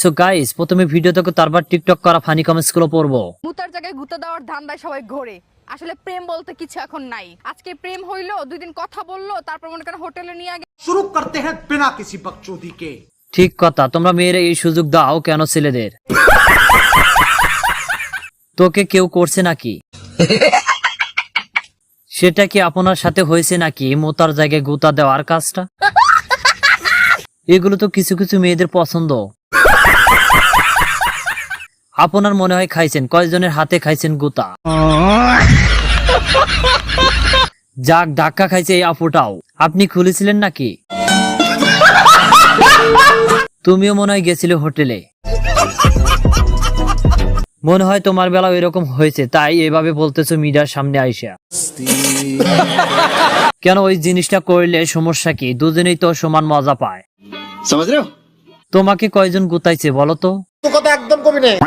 So guys প্রথমে video থেকে তারপর টিকটক করা ফানি কমেন্টসগুলো পড়ব। মুতার জায়গায় গুতা দেওয়ার ধান্দায় সবাই ঘোরে। আসলে প্রেম বলতে কিছু এখন নাই। আজকে প্রেম হইল দুই দিন কথা বলল তারপর মনে করেন হোটেলে নিয়ে শুরু করতে হ্যাঁ বিনা কিছু বকচোদিকে ঠিক কথা তোমরা মেয়েরা এই সুযোগ দাও কেন ছেলেদের? তোকে কেউ করছে নাকি? সেটা কি আপনার সাথে হয়েছে নাকি? মোতার জায়গায় গুতা দেওয়ার কাজটা? এগুলো তো কিছু কিছু মেয়েদের পছন্দ। আপনার মনে হয় খাইছেন কয়েকজনের হাতে খাইছেন গোতা? যাক ধাক্কা খাইছে এই আপুটাও। আপনি খুলেছিলেন নাকি? তুমিও মনে হয় গেছিলে হোটেলে। মনে হয় তোমার বেলা এরকম হয়েছে তাই এভাবে বলতেছো মিডিয়ার সামনে আইসা। কেন ওই জিনিসটা করলে সমস্যা কি? দুজনেই তো সমান মজা পায়। তোমাকে কয়জন গুতাইছে বলো তো? কথা একদম কবি